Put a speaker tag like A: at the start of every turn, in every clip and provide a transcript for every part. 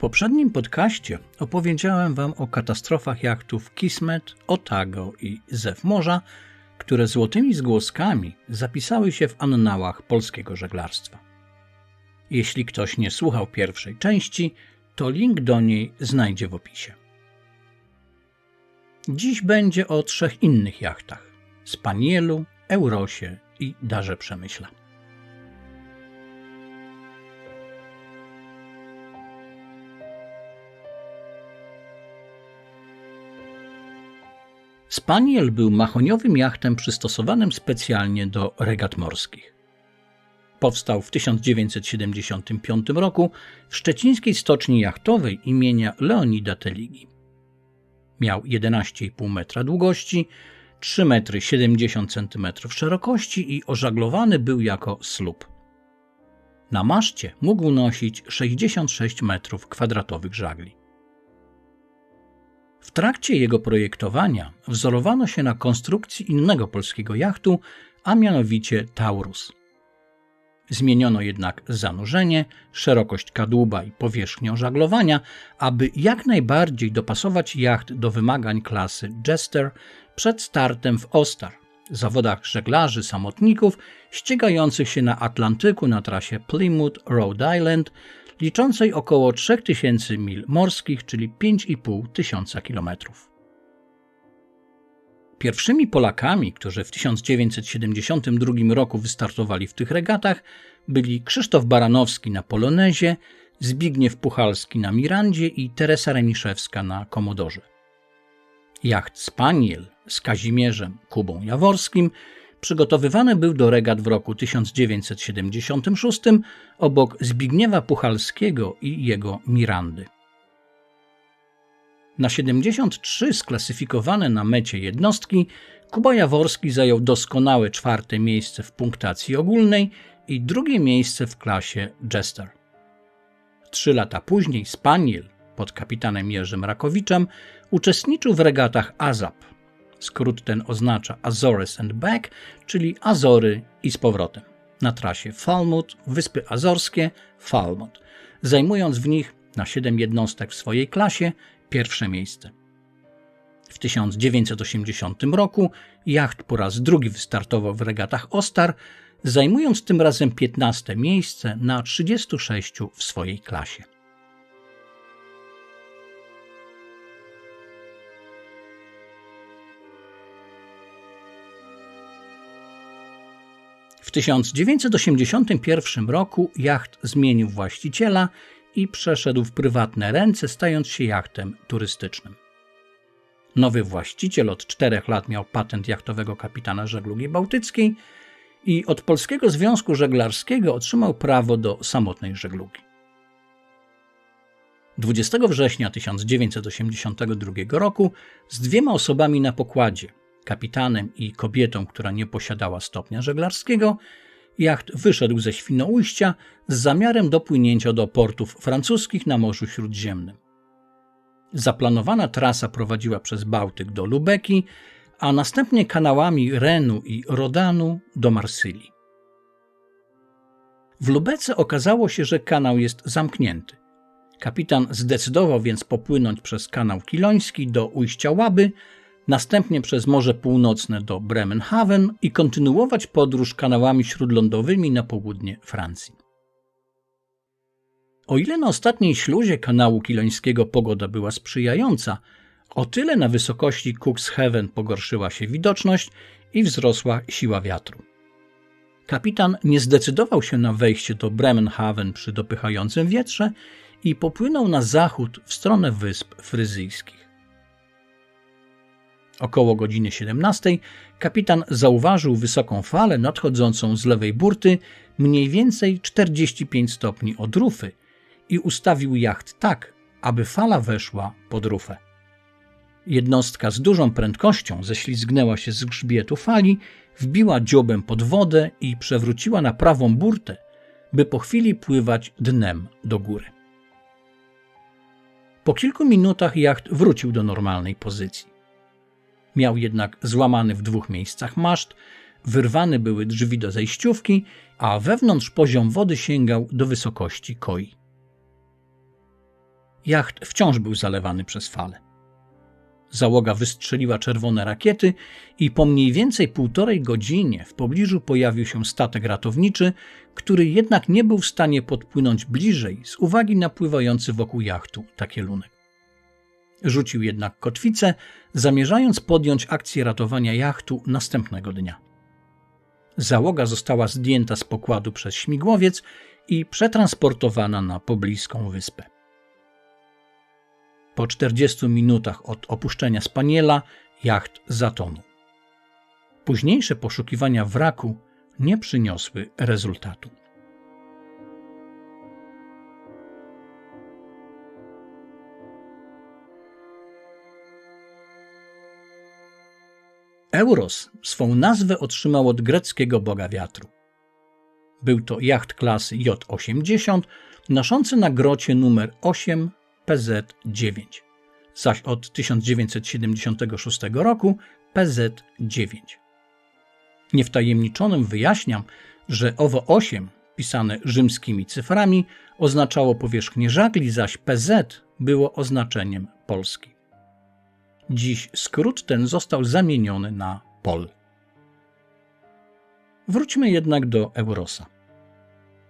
A: poprzednim podcaście opowiedziałem Wam o katastrofach jachtów Kismet, Otago i Zew Morza, które złotymi zgłoskami zapisały się w annałach polskiego żeglarstwa. Jeśli ktoś nie słuchał pierwszej części, to link do niej znajdzie w opisie. Dziś będzie o trzech innych jachtach: Spanielu, Eurosie i Darze Przemyśla. Spaniel był machoniowym jachtem przystosowanym specjalnie do regat morskich. Powstał w 1975 roku w szczecińskiej stoczni jachtowej imienia Leonida Teligi. Miał 11,5 metra długości, 3 metry 70 cm szerokości i ożaglowany był jako słup. Na maszcie mógł nosić 66 metrów kwadratowych żagli. W trakcie jego projektowania wzorowano się na konstrukcji innego polskiego jachtu, a mianowicie Taurus. Zmieniono jednak zanurzenie, szerokość kadłuba i powierzchnię żaglowania, aby jak najbardziej dopasować jacht do wymagań klasy Jester przed startem w Ostar, zawodach żeglarzy samotników ścigających się na Atlantyku na trasie Plymouth-Rhode Island liczącej około 3000 mil morskich, czyli 5,5 tysiąca kilometrów. Pierwszymi Polakami, którzy w 1972 roku wystartowali w tych regatach, byli Krzysztof Baranowski na Polonezie, Zbigniew Puchalski na Mirandzie i Teresa Remiszewska na Komodorze. Jacht Spaniel z Kazimierzem Kubą Jaworskim przygotowywany był do regat w roku 1976 obok Zbigniewa Puchalskiego i jego Mirandy. Na 73 sklasyfikowane na mecie jednostki Kuba Jaworski zajął doskonałe czwarte miejsce w punktacji ogólnej i drugie miejsce w klasie Jester. Trzy lata później Spaniel pod kapitanem Jerzym Rakowiczem uczestniczył w regatach AZAP – Skrót ten oznacza Azores and Back, czyli Azory i z powrotem. Na trasie Falmouth, Wyspy Azorskie, Falmouth, zajmując w nich na 7 jednostek w swojej klasie pierwsze miejsce. W 1980 roku jacht po raz drugi wystartował w regatach Ostar, zajmując tym razem 15 miejsce na 36 w swojej klasie. W 1981 roku jacht zmienił właściciela i przeszedł w prywatne ręce, stając się jachtem turystycznym. Nowy właściciel od czterech lat miał patent jachtowego kapitana żeglugi bałtyckiej i od Polskiego Związku Żeglarskiego otrzymał prawo do samotnej żeglugi. 20 września 1982 roku z dwiema osobami na pokładzie, kapitanem i kobietą, która nie posiadała stopnia żeglarskiego, jacht wyszedł ze Świnoujścia z zamiarem dopłynięcia do portów francuskich na Morzu Śródziemnym. Zaplanowana trasa prowadziła przez Bałtyk do Lubeki, a następnie kanałami Renu i Rodanu do Marsylii. W Lubece okazało się, że kanał jest zamknięty. Kapitan zdecydował więc popłynąć przez kanał Kiloński do ujścia Łaby, następnie przez Morze Północne do Bremenhaven i kontynuować podróż kanałami śródlądowymi na południe Francji. O ile na ostatniej śluzie kanału kilońskiego pogoda była sprzyjająca, o tyle na wysokości Cuxhaven pogorszyła się widoczność i wzrosła siła wiatru. Kapitan nie zdecydował się na wejście do Bremenhaven przy dopychającym wietrze i popłynął na zachód w stronę wysp fryzyjskich. Około godziny 17 kapitan zauważył wysoką falę nadchodzącą z lewej burty, mniej więcej 45 stopni od rufy i ustawił jacht tak, aby fala weszła pod rufę. Jednostka z dużą prędkością ześlizgnęła się z grzbietu fali, wbiła dziobem pod wodę i przewróciła na prawą burtę, by po chwili pływać dnem do góry. Po kilku minutach jacht wrócił do normalnej pozycji. Miał jednak złamany w dwóch miejscach maszt, wyrwane były drzwi do zejściówki, a wewnątrz poziom wody sięgał do wysokości koi. Jacht wciąż był zalewany przez fale. Załoga wystrzeliła czerwone rakiety i po mniej więcej półtorej godzinie w pobliżu pojawił się statek ratowniczy, który jednak nie był w stanie podpłynąć bliżej z uwagi na pływający wokół jachtu takielunek. Rzucił jednak kotwicę, zamierzając podjąć akcję ratowania jachtu następnego dnia. Załoga została zdjęta z pokładu przez śmigłowiec i przetransportowana na pobliską wyspę. Po 40 minutach od opuszczenia Spaniela jacht zatonął. Późniejsze poszukiwania wraku nie przyniosły rezultatu. Euros swą nazwę otrzymał od greckiego boga wiatru. Był to jacht klasy J-80, noszący na grocie numer 8 PZ-9, zaś od 1976 roku PZ-9. Niewtajemniczonym wyjaśniam, że owo 8, pisane rzymskimi cyframi, oznaczało powierzchnię żagli, zaś PZ było oznaczeniem Polski. Dziś skrót ten został zamieniony na POL. Wróćmy jednak do Eurosa.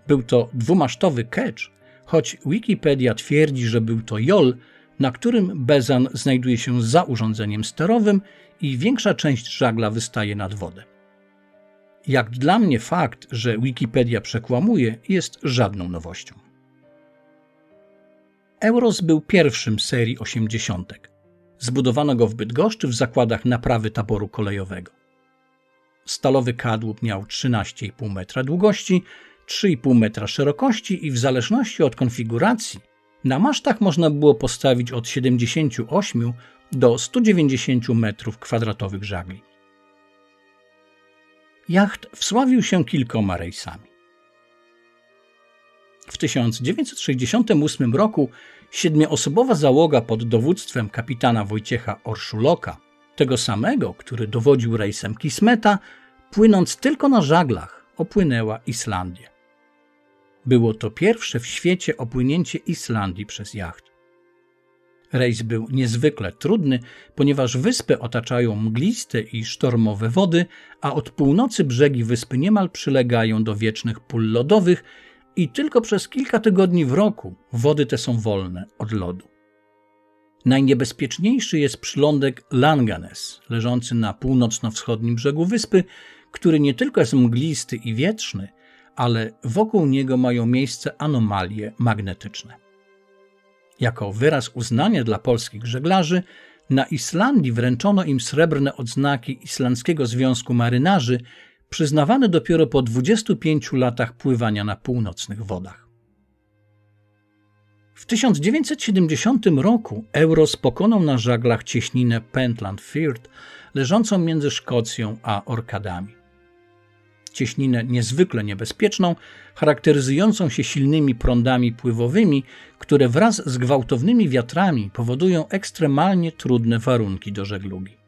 A: Był to dwumasztowy catch, choć Wikipedia twierdzi, że był to JOL, na którym Bezan znajduje się za urządzeniem sterowym i większa część żagla wystaje nad wodę. Jak dla mnie fakt, że Wikipedia przekłamuje, jest żadną nowością. Euros był pierwszym serii 80. Zbudowano go w Bydgoszczy w zakładach naprawy taboru kolejowego. Stalowy kadłub miał 13,5 metra długości, 3,5 metra szerokości i w zależności od konfiguracji na masztach można było postawić od 78 do 190 metrów kwadratowych żagli. Jacht wsławił się kilkoma rejsami. W 1968 roku siedmioosobowa załoga pod dowództwem kapitana Wojciecha Orszuloka, tego samego, który dowodził rejsem Kismeta, płynąc tylko na żaglach, opłynęła Islandię. Było to pierwsze w świecie opłynięcie Islandii przez jacht. Rejs był niezwykle trudny, ponieważ wyspę otaczają mgliste i sztormowe wody, a od północy brzegi wyspy niemal przylegają do wiecznych pól lodowych i tylko przez kilka tygodni w roku wody te są wolne od lodu. Najniebezpieczniejszy jest przylądek Langanes, leżący na północno-wschodnim brzegu wyspy, który nie tylko jest mglisty i wietrzny, ale wokół niego mają miejsce anomalie magnetyczne. Jako wyraz uznania dla polskich żeglarzy, na Islandii wręczono im srebrne odznaki Islandzkiego Związku Marynarzy, przyznawane dopiero po 25 latach pływania na północnych wodach. W 1970 roku Euros pokonał na żaglach cieśninę Pentland Firth, leżącą między Szkocją a Orkadami cieśninę niezwykle niebezpieczną, charakteryzującą się silnymi prądami pływowymi, które wraz z gwałtownymi wiatrami powodują ekstremalnie trudne warunki do żeglugi.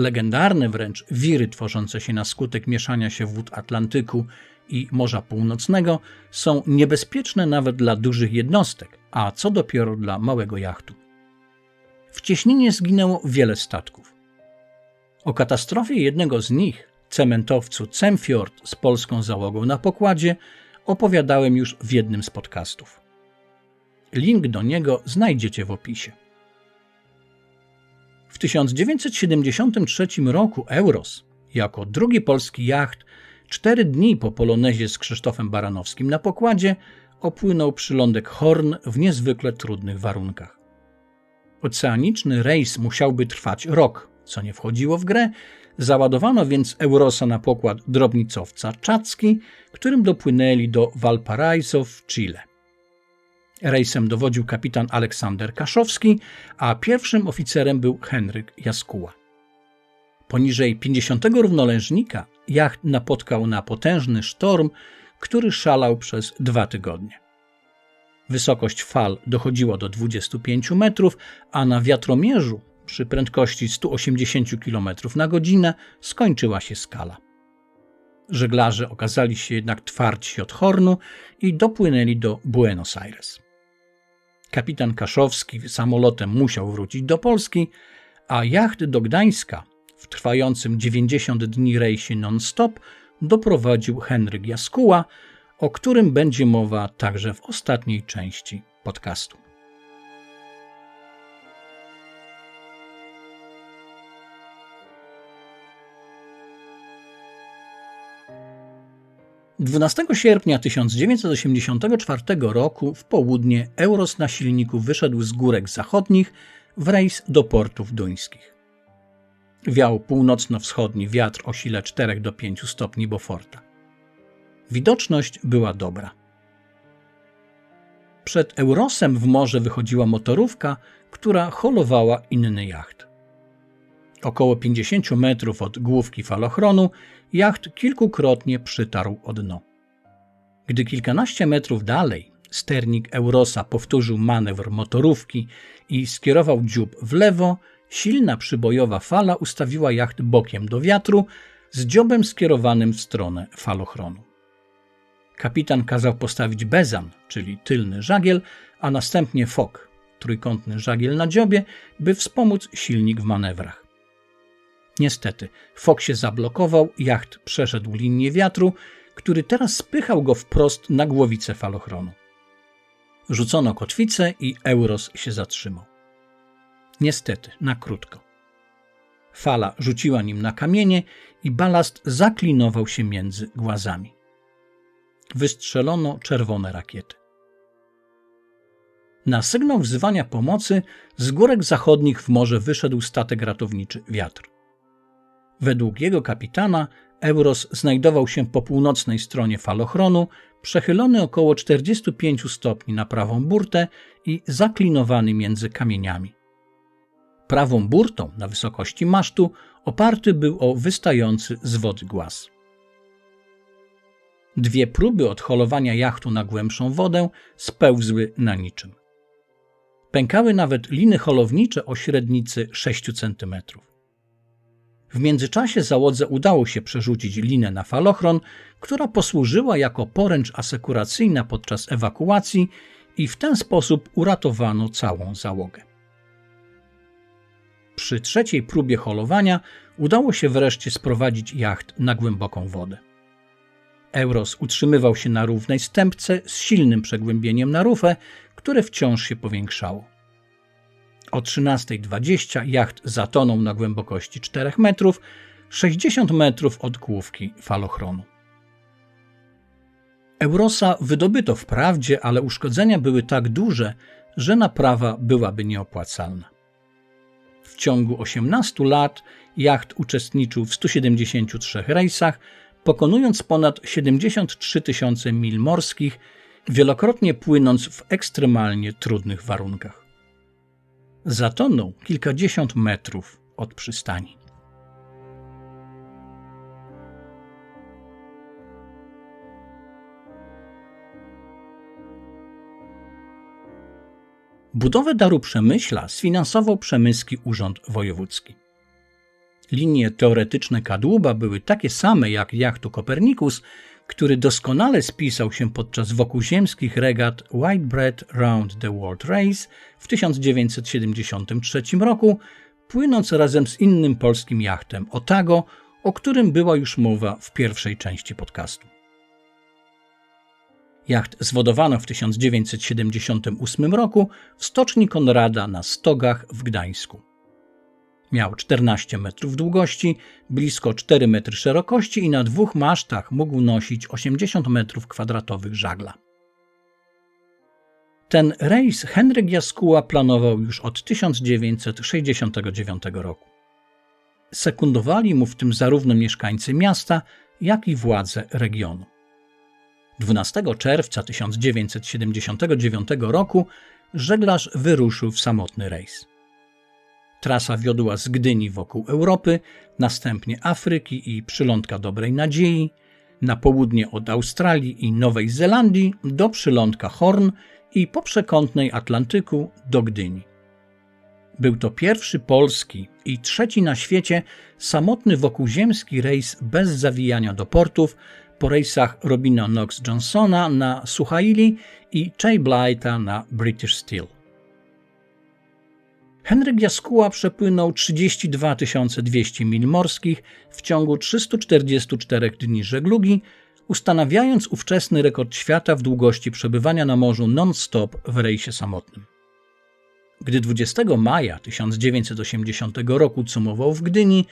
A: Legendarne wręcz wiry tworzące się na skutek mieszania się wód Atlantyku i Morza Północnego są niebezpieczne nawet dla dużych jednostek, a co dopiero dla małego jachtu. W cieśninie zginęło wiele statków. O katastrofie jednego z nich cementowcu Cemfjord z polską załogą na pokładzie opowiadałem już w jednym z podcastów. Link do niego znajdziecie w opisie. W 1973 roku Euros, jako drugi polski jacht, cztery dni po polonezie z Krzysztofem Baranowskim na pokładzie, opłynął przylądek Horn w niezwykle trudnych warunkach. Oceaniczny rejs musiałby trwać rok, co nie wchodziło w grę, Załadowano więc Eurosa na pokład drobnicowca Czacki, którym dopłynęli do Valparaiso w Chile. Rejsem dowodził kapitan Aleksander Kaszowski, a pierwszym oficerem był Henryk Jaskuła. Poniżej 50 równoleżnika jacht napotkał na potężny sztorm, który szalał przez dwa tygodnie. Wysokość fal dochodziła do 25 metrów, a na wiatromierzu przy prędkości 180 km na godzinę skończyła się skala. Żeglarze okazali się jednak twardsi od Hornu i dopłynęli do Buenos Aires. Kapitan Kaszowski samolotem musiał wrócić do Polski, a jacht do Gdańska w trwającym 90 dni rejsie non-stop doprowadził Henryk Jaskuła, o którym będzie mowa także w ostatniej części podcastu. 12 sierpnia 1984 roku w południe Euros na silniku wyszedł z górek zachodnich w rejs do portów duńskich. Wiał północno-wschodni wiatr o sile 4 do 5 stopni Beauforta. Widoczność była dobra. Przed Eurosem w morze wychodziła motorówka, która holowała inny jacht. Około 50 metrów od główki falochronu jacht kilkukrotnie przytarł o dno. Gdy kilkanaście metrów dalej sternik Eurosa powtórzył manewr motorówki i skierował dziób w lewo, silna przybojowa fala ustawiła jacht bokiem do wiatru z dziobem skierowanym w stronę falochronu. Kapitan kazał postawić bezan, czyli tylny żagiel, a następnie fok, trójkątny żagiel na dziobie, by wspomóc silnik w manewrach. Niestety, fok się zablokował, jacht przeszedł linię wiatru, który teraz spychał go wprost na głowicę falochronu. Rzucono kotwicę i Euros się zatrzymał. Niestety, na krótko. Fala rzuciła nim na kamienie i balast zaklinował się między głazami. Wystrzelono czerwone rakiety. Na sygnał wzywania pomocy z górek zachodnich w morze wyszedł statek ratowniczy Wiatr. Według jego kapitana Euros znajdował się po północnej stronie falochronu, przechylony około 45 stopni na prawą burtę i zaklinowany między kamieniami. Prawą burtą na wysokości masztu oparty był o wystający z wody głaz. Dwie próby odholowania jachtu na głębszą wodę spełzły na niczym. Pękały nawet liny holownicze o średnicy 6 cm. W międzyczasie załodze udało się przerzucić linę na falochron, która posłużyła jako poręcz asekuracyjna podczas ewakuacji i w ten sposób uratowano całą załogę. Przy trzeciej próbie holowania udało się wreszcie sprowadzić jacht na głęboką wodę. Euros utrzymywał się na równej stępce z silnym przegłębieniem na rufę, które wciąż się powiększało. O 13.20 jacht zatonął na głębokości 4 metrów, 60 metrów od główki falochronu. Eurosa wydobyto wprawdzie, ale uszkodzenia były tak duże, że naprawa byłaby nieopłacalna. W ciągu 18 lat jacht uczestniczył w 173 rejsach, pokonując ponad 73 tysiące mil morskich, wielokrotnie płynąc w ekstremalnie trudnych warunkach zatonął kilkadziesiąt metrów od przystani. Budowę Daru Przemyśla sfinansował Przemyski Urząd Wojewódzki. Linie teoretyczne kadłuba były takie same jak jachtu Kopernikus, który doskonale spisał się podczas wokuziemskich regat Whitebread Round the World Race w 1973 roku, płynąc razem z innym polskim jachtem Otago, o którym była już mowa w pierwszej części podcastu. Jacht zwodowano w 1978 roku w stoczni Konrada na Stogach w Gdańsku. Miał 14 metrów długości, blisko 4 metry szerokości i na dwóch masztach mógł nosić 80 metrów kwadratowych żagla. Ten rejs Henryk Jaskuła planował już od 1969 roku. Sekundowali mu w tym zarówno mieszkańcy miasta, jak i władze regionu. 12 czerwca 1979 roku żeglarz wyruszył w samotny rejs. Trasa wiodła z Gdyni wokół Europy, następnie Afryki i przylądka Dobrej Nadziei, na południe od Australii i Nowej Zelandii do przylądka Horn i po przekątnej Atlantyku do Gdyni. Był to pierwszy polski i trzeci na świecie samotny wokuziemski rejs bez zawijania do portów po rejsach Robina Knox Johnsona na Suhaili i Jay Blighta na British Steel. Henryk Jaskuła przepłynął 32 200 mil morskich w ciągu 344 dni żeglugi, ustanawiając ówczesny rekord świata w długości przebywania na morzu non-stop w rejsie samotnym. Gdy 20 maja 1980 roku cumował w Gdyni,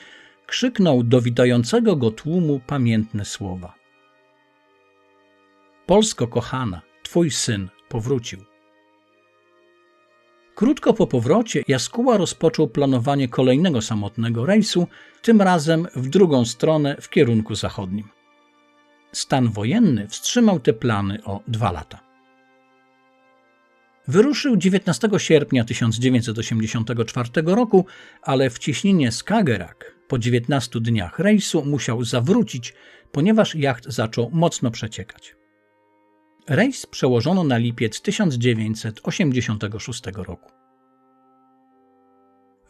A: krzyknął do witającego go tłumu pamiętne słowa. Polsko kochana, twój syn powrócił. Krótko po powrocie Jaskuła rozpoczął planowanie kolejnego samotnego rejsu, tym razem w drugą stronę w kierunku zachodnim. Stan wojenny wstrzymał te plany o dwa lata. Wyruszył 19 sierpnia 1984 roku, ale w ciśnienie Skagerrak po 19 dniach rejsu musiał zawrócić, ponieważ jacht zaczął mocno przeciekać. Rejs przełożono na lipiec 1986 roku.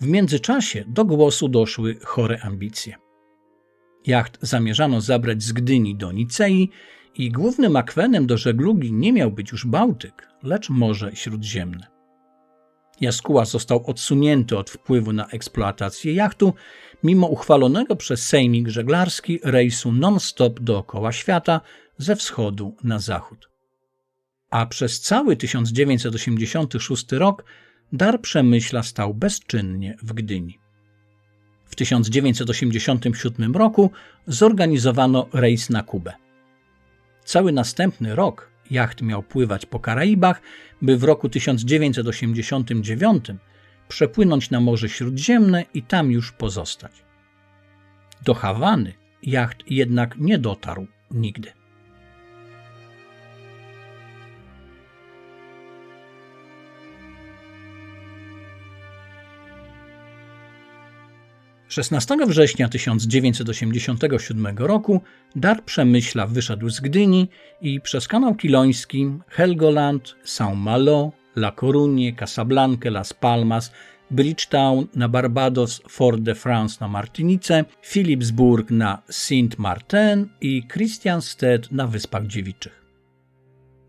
A: W międzyczasie do głosu doszły chore ambicje. Jacht zamierzano zabrać z Gdyni do Nicei i głównym akwenem do żeglugi nie miał być już Bałtyk, lecz Morze Śródziemne. Jaskuła został odsunięty od wpływu na eksploatację jachtu, mimo uchwalonego przez Sejmik Żeglarski rejsu non-stop dookoła świata ze wschodu na zachód. A przez cały 1986 rok dar Przemyśla stał bezczynnie w Gdyni. W 1987 roku zorganizowano rejs na Kubę. Cały następny rok jacht miał pływać po Karaibach, by w roku 1989 przepłynąć na Morze Śródziemne i tam już pozostać. Do Hawany jacht jednak nie dotarł nigdy. 16 września 1987 roku Dar Przemyśla wyszedł z Gdyni i przez kanał Kiloński, Helgoland, Saint-Malo, La Coruña, Casablanca, Las Palmas, Bridgetown na Barbados, Fort de France na Martinice, Philipsburg na Saint-Martin i Christiansted na Wyspach Dziewiczych.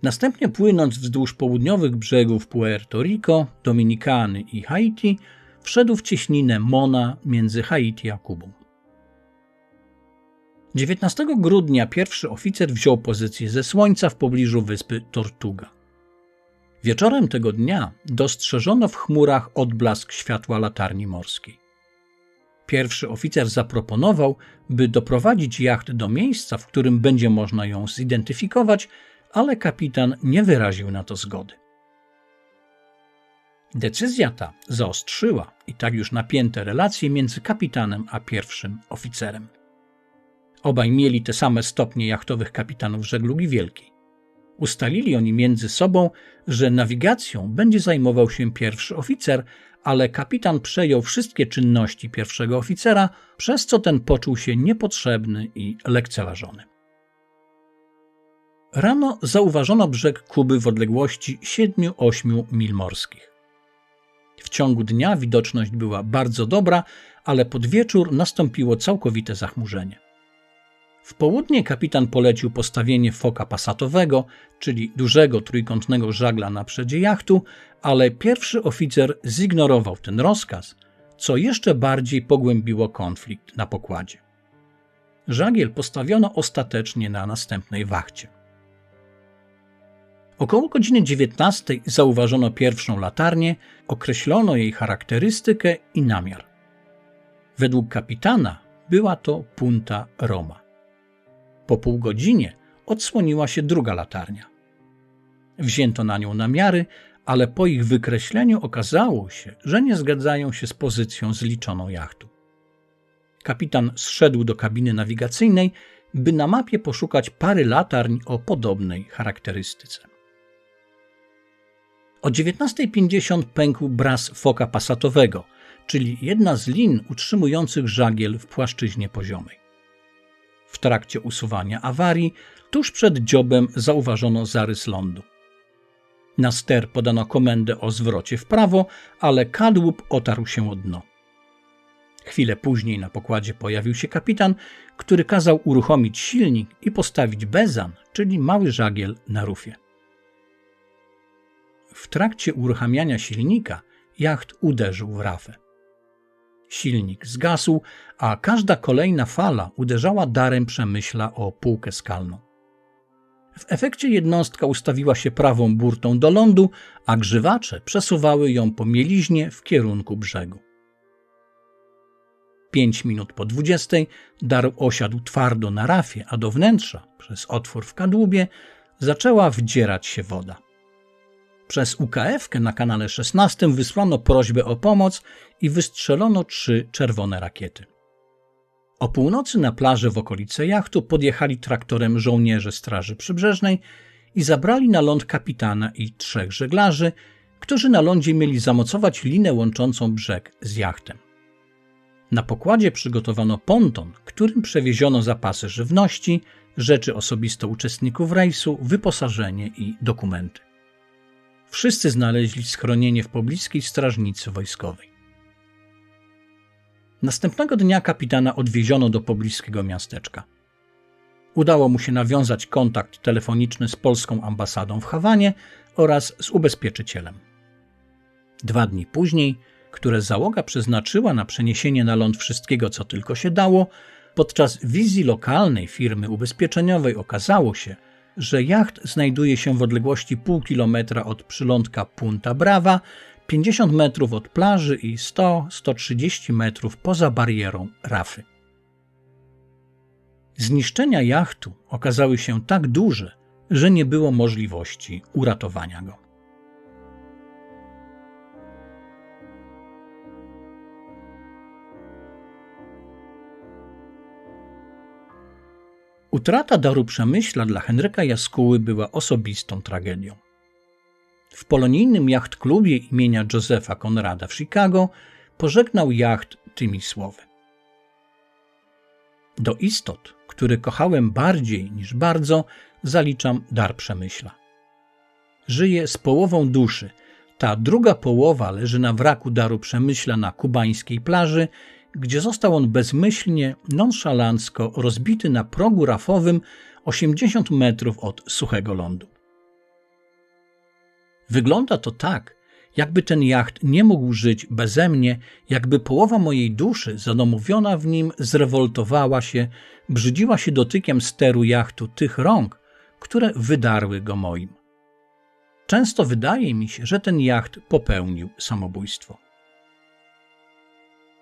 A: Następnie płynąc wzdłuż południowych brzegów Puerto Rico, Dominikany i Haiti, wszedł w cieśninę Mona między Haiti a Kubą. 19 grudnia pierwszy oficer wziął pozycję ze słońca w pobliżu wyspy Tortuga. Wieczorem tego dnia dostrzeżono w chmurach odblask światła latarni morskiej. Pierwszy oficer zaproponował, by doprowadzić jacht do miejsca, w którym będzie można ją zidentyfikować, ale kapitan nie wyraził na to zgody. Decyzja ta zaostrzyła i tak już napięte relacje między kapitanem a pierwszym oficerem. Obaj mieli te same stopnie jachtowych kapitanów żeglugi wielkiej. Ustalili oni między sobą, że nawigacją będzie zajmował się pierwszy oficer, ale kapitan przejął wszystkie czynności pierwszego oficera, przez co ten poczuł się niepotrzebny i lekceważony. Rano zauważono brzeg Kuby w odległości 7-8 mil morskich. W ciągu dnia widoczność była bardzo dobra, ale pod wieczór nastąpiło całkowite zachmurzenie. W południe kapitan polecił postawienie foka pasatowego, czyli dużego trójkątnego żagla na przedzie jachtu, ale pierwszy oficer zignorował ten rozkaz, co jeszcze bardziej pogłębiło konflikt na pokładzie. Żagiel postawiono ostatecznie na następnej wachcie. Około godziny 19 zauważono pierwszą latarnię, określono jej charakterystykę i namiar. Według kapitana była to Punta Roma. Po pół godzinie odsłoniła się druga latarnia. Wzięto na nią namiary, ale po ich wykreśleniu okazało się, że nie zgadzają się z pozycją zliczoną jachtu. Kapitan zszedł do kabiny nawigacyjnej, by na mapie poszukać pary latarń o podobnej charakterystyce. O 19.50 pękł bras foka pasatowego, czyli jedna z lin utrzymujących żagiel w płaszczyźnie poziomej. W trakcie usuwania awarii, tuż przed dziobem zauważono zarys lądu. Na ster podano komendę o zwrocie w prawo, ale kadłub otarł się o dno. Chwilę później na pokładzie pojawił się kapitan, który kazał uruchomić silnik i postawić bezan, czyli mały żagiel na rufie. W trakcie uruchamiania silnika jacht uderzył w rafę. Silnik zgasł, a każda kolejna fala uderzała darem przemyśla o półkę skalną. W efekcie jednostka ustawiła się prawą burtą do lądu, a grzywacze przesuwały ją po mieliźnie w kierunku brzegu. Pięć minut po dwudziestej dar osiadł twardo na rafie, a do wnętrza, przez otwór w kadłubie, zaczęła wdzierać się woda. Przez UKF-kę na kanale 16 wysłano prośbę o pomoc i wystrzelono trzy czerwone rakiety. O północy na plaży w okolicy jachtu podjechali traktorem żołnierze Straży Przybrzeżnej i zabrali na ląd kapitana i trzech żeglarzy, którzy na lądzie mieli zamocować linę łączącą brzeg z jachtem. Na pokładzie przygotowano ponton, którym przewieziono zapasy żywności, rzeczy osobiste uczestników rejsu, wyposażenie i dokumenty. Wszyscy znaleźli schronienie w pobliskiej strażnicy wojskowej. Następnego dnia kapitana odwieziono do pobliskiego miasteczka. Udało mu się nawiązać kontakt telefoniczny z polską ambasadą w Hawanie oraz z ubezpieczycielem. Dwa dni później, które załoga przeznaczyła na przeniesienie na ląd wszystkiego, co tylko się dało, podczas wizji lokalnej firmy ubezpieczeniowej okazało się, że jacht znajduje się w odległości pół kilometra od przylądka Punta Brava, 50 metrów od plaży i 100-130 metrów poza barierą rafy. Zniszczenia jachtu okazały się tak duże, że nie było możliwości uratowania go. Utrata daru przemyśla dla Henryka Jaskuły była osobistą tragedią. W polonijnym jachtklubie imienia Josepha Konrada w Chicago pożegnał jacht tymi słowy. Do istot, które kochałem bardziej niż bardzo, zaliczam dar przemyśla. Żyję z połową duszy. Ta druga połowa leży na wraku daru przemyśla na kubańskiej plaży gdzie został on bezmyślnie, nonszalancko rozbity na progu rafowym 80 metrów od suchego lądu. Wygląda to tak, jakby ten jacht nie mógł żyć beze mnie, jakby połowa mojej duszy, zadomowiona w nim, zrewoltowała się, brzydziła się dotykiem steru jachtu tych rąk, które wydarły go moim. Często wydaje mi się, że ten jacht popełnił samobójstwo.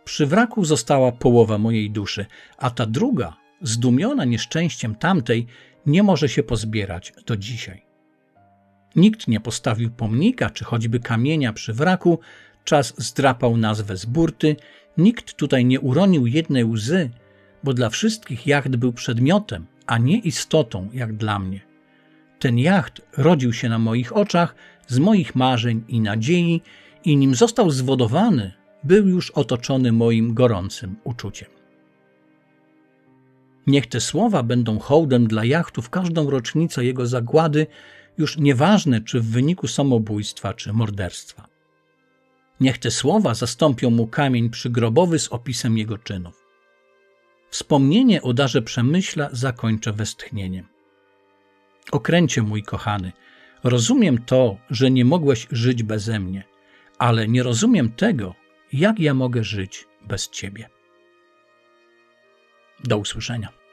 A: Przy wraku została połowa mojej duszy, a ta druga, zdumiona nieszczęściem tamtej, nie może się pozbierać do dzisiaj. Nikt nie postawił pomnika czy choćby kamienia przy wraku, czas zdrapał nazwę z burty, nikt tutaj nie uronił jednej łzy, bo dla wszystkich jacht był przedmiotem, a nie istotą, jak dla mnie. Ten jacht rodził się na moich oczach, z moich marzeń i nadziei, i nim został zwodowany, był już otoczony moim gorącym uczuciem. Niech te słowa będą hołdem dla jachtu w każdą rocznicę jego zagłady, już nieważne czy w wyniku samobójstwa czy morderstwa. Niech te słowa zastąpią mu kamień przygrobowy z opisem jego czynów. Wspomnienie o darze przemyśla zakończę westchnieniem. Okręcie mój kochany, rozumiem to, że nie mogłeś żyć beze mnie, ale nie rozumiem tego, jak ja mogę żyć bez Ciebie? Do usłyszenia.